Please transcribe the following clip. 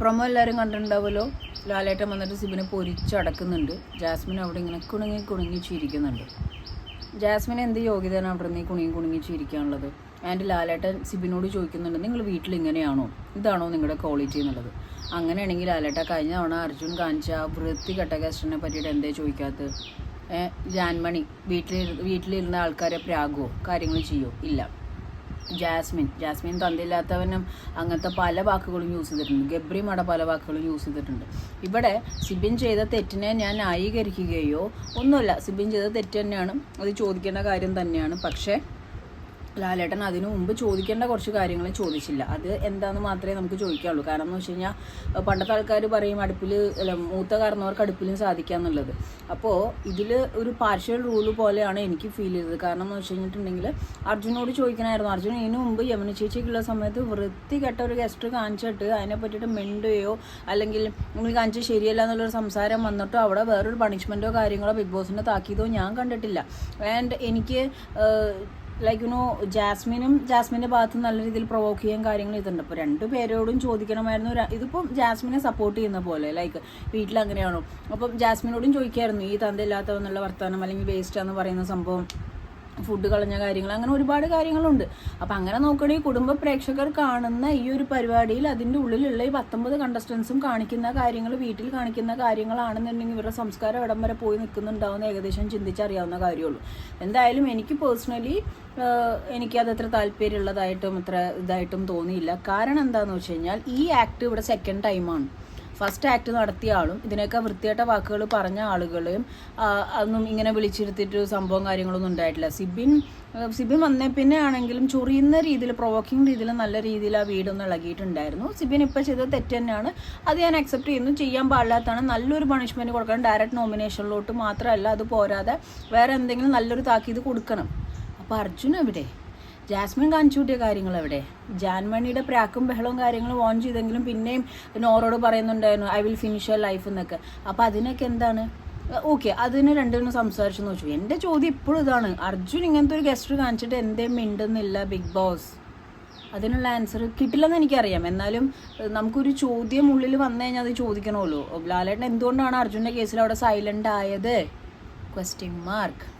Promo എല്ലാവരും കണ്ടിട്ടുണ്ടാവുമല്ലോ? ലാലേട്ടൻ വന്നിട്ട് സിബിനെ പൊരിച്ചടക്കുന്നുണ്ട് Jasmine അവിടെ ഇങ്ങനെ കുണുങ്ങി കുണുങ്ങി ചിരിക്കുന്നുണ്ട്. ജാസ്മിൻ എന്ത് യോഗ്യതയാണ് അവിടെ നിന്ന് കുണുങ്ങി കുണുങ്ങി ചിരിക്കാനുള്ളത്? ആൻഡ് ലാലേട്ടൻ സിബിനോട് ചോദിക്കുന്നുണ്ട് നിങ്ങൾ വീട്ടിൽ ഇങ്ങനെയാണോ? ഇതാണോ നിങ്ങളുടെ ക്വാളിറ്റി എന്നുള്ളത്? അങ്ങനെയാണെങ്കിൽ ലാലേട്ട കഴിഞ്ഞ തവണ അർജുൻ കാണിച്ച വൃത്തി കെട്ട ഗസ്റ്റിനെ പറ്റിയിട്ട് എന്തേ ചോദിക്കാത്തത്? ജാൻമണി വീട്ടിൽ വീട്ടിലിരുന്ന ആൾക്കാരെ പ്രാഗോ കാര്യങ്ങൾ ചെയ്യോ? ഇല്ല. ജാസ്മിൻ. ജാസ്മിൻ തന്തില്ലാത്തവനും അങ്ങനത്തെ പല വാക്കുകളും യൂസ് ചെയ്തിട്ടുണ്ട്. ഗബ്രിമട പല വാക്കുകളും യൂസ് ചെയ്തിട്ടുണ്ട്. ഇവിടെ സിബിൻ ചെയ്ത തെറ്റിനെ ഞാൻ ന്യായീകരിക്കുകയോ ഒന്നുമില്ല. സിബിൻ ചെയ്ത തെറ്റ് തന്നെയാണ്. അത് ചോദിക്കേണ്ട കാര്യം തന്നെയാണ്. പക്ഷേ ലാലേട്ടൻ അതിനു മുമ്പ് ചോദിക്കേണ്ട കുറച്ച് കാര്യങ്ങൾ ചോദിച്ചില്ല. അത് എന്താന്ന് മാത്രമേ നമുക്ക് ചോദിക്കാവുള്ളൂ. കാരണം എന്ന് വെച്ച് കഴിഞ്ഞാൽ പണ്ടത്തെ ആൾക്കാർ പറയും അടുപ്പിൽ അല്ല മൂത്ത കാരണവർക്ക് അടുപ്പിലും സാധിക്കാന്നുള്ളത് അപ്പോൾ ഇതിൽ ഒരു പാർഷ്യൽ റൂൾ പോലെയാണ് എനിക്ക് ഫീൽ ചെയ്തത്. കാരണം എന്ന് വെച്ച് കഴിഞ്ഞിട്ടുണ്ടെങ്കിൽ അർജുനോട് ചോദിക്കണമായിരുന്നു അർജുൻ ഇതിനു മുമ്പ് യമുന ചേച്ചിക്കുള്ള സമയത്ത് വൃത്തികെട്ട ഒരു ഗസ്റ്റ് കാണിച്ചിട്ട് അതിനെ പറ്റിയിട്ട് മിണ്ടുകയോ അല്ലെങ്കിൽ നിങ്ങൾ കാണിച്ചത് ശരിയല്ല എന്നുള്ളൊരു സംസാരം വന്നിട്ടോ അവിടെ വേറൊരു പണിഷ്മെന്റോ കാര്യങ്ങളോ ബിഗ് ബോസിന്റെ താക്കീതോ ഞാൻ കണ്ടിട്ടില്ല. ആൻഡ് എനിക്ക് ലൈക്ക് യു നോ ജാസ്മിനും ജാസ്മിന്റെ ഭാഗത്ത് നല്ല രീതിയിൽ പ്രൊവോക്ക് ചെയ്യാൻ കാര്യങ്ങൾ ഇതുണ്ട്. അപ്പോൾ രണ്ടു പേരോടും ചോദിക്കണമായിരുന്നു. ഇതിപ്പോൾ ഇതിപ്പം ജാസ്മിനെ സപ്പോർട്ട് ചെയ്യുന്ന പോലെ ലൈക്ക് വീട്ടിൽ അങ്ങനെയാണോ? അപ്പം ജാസ്മിനോടും ചോദിക്കായിരുന്നു ഈ തന്തയില്ലാത്തവെന്നുള്ള വർത്തമാനം അല്ലെങ്കിൽ വേസ്റ്റാന്ന് പറയുന്ന സംഭവം ഫുഡ് കളഞ്ഞ കാര്യങ്ങൾ അങ്ങനെ ഒരുപാട് കാര്യങ്ങളുണ്ട്. അപ്പം അങ്ങനെ നോക്കുകയാണെങ്കിൽ കുടുംബ പ്രേക്ഷകർ കാണുന്ന ഈ ഒരു പരിപാടിയിൽ അതിന്റെ ഉള്ളിലുള്ള ഈ പത്തൊമ്പത് കണ്ടസ്റ്റൻസും കാണിക്കുന്ന കാര്യങ്ങൾ വീട്ടിൽ കാണിക്കുന്ന കാര്യങ്ങളാണെന്നുണ്ടെങ്കിൽ ഇവരുടെ സംസ്കാരം ഇടം വരെ പോയി നിൽക്കുന്നുണ്ടാവുന്ന ഏകദേശം ചിന്തിച്ചറിയാവുന്ന കാര്യമുള്ളൂ. എന്തായാലും എനിക്ക് പേഴ്സണലി എനിക്കത് അത്ര താല്പര്യമുള്ളതായിട്ടും അത്ര ഇതായിട്ടും തോന്നിയില്ല. കാരണം എന്താണെന്ന് വെച്ച് കഴിഞ്ഞാൽ ഈ ആക്ട് ഇവിടെ സെക്കൻഡ് ടൈമാണ് ഫസ്റ്റ് ആക്ട് നടത്തിയ ആളും ഇതിനൊക്കെ വൃത്തിയായിട്ട വാക്കുകൾ പറഞ്ഞ ആളുകളെയും അതൊന്നും ഇങ്ങനെ വിളിച്ചിരുത്തിയിട്ട് സംഭവം കാര്യങ്ങളൊന്നും ഉണ്ടായിട്ടില്ല. സിബിൻ സിബിൻ വന്നേ പിന്നെ ആണെങ്കിലും ചൊറിയുന്ന രീതിയിൽ പ്രൊവോക്കിംഗ് രീതിയിൽ നല്ല രീതിയിൽ ആ വീടൊന്ന് ഇളകിയിട്ടുണ്ടായിരുന്നു. സിബിൻ ഇപ്പോൾ ചെയ്തത് തെറ്റ് തന്നെയാണ്. അത് ഞാൻ അക്സെപ്റ്റ് ചെയ്യുന്നു. ചെയ്യാൻ പാടില്ലാത്തതാണ്. നല്ലൊരു പണിഷ്മെന്റ് കൊടുക്കണം. ഡയറക്റ്റ് നോമിനേഷനിലോട്ട് മാത്രമല്ല അത് പോരാതെ വേറെ എന്തെങ്കിലും നല്ലൊരു താക്കീത് കൊടുക്കണം. അപ്പോൾ അർജുൻ എവിടെ? ജാസ്മിൻ കാണിച്ചു കൂട്ടിയ കാര്യങ്ങൾ എവിടെ? ജാൻമണിയുടെ പ്രാക്കും ബഹളവും കാര്യങ്ങളും ഓൺ ചെയ്തെങ്കിലും പിന്നെയും നോറോട് പറയുന്നുണ്ടായിരുന്നു I will finish your life എന്നൊക്കെ. അപ്പോൾ അതിനൊക്കെ എന്താണ്? ഓക്കെ അതിന് രണ്ടുപേരും സംസാരിച്ചു നോച്ചു എന്റെ ചോദ്യം ഇപ്പോഴും ഇതാണ്. അർജുൻ ഇങ്ങനത്തെ ഒരു ഗസ്റ്റ് കാണിച്ചിട്ട് എന്തേ മിണ്ടുന്നില്ല ബിഗ് ബോസ് അതിനുള്ള ആൻസർ കിട്ടില്ലെന്ന് എനിക്കറിയാം. എന്നാലും നമുക്കൊരു ചോദ്യം ഉള്ളിൽ വന്നു കഴിഞ്ഞാൽ അത് ചോദിക്കണമല്ലോ. ലാലേട്ടൻ എന്തുകൊണ്ടാണ് അർജുന്റെ കേസിൽ അവിടെ സൈലന്റ് ആയത്? Question mark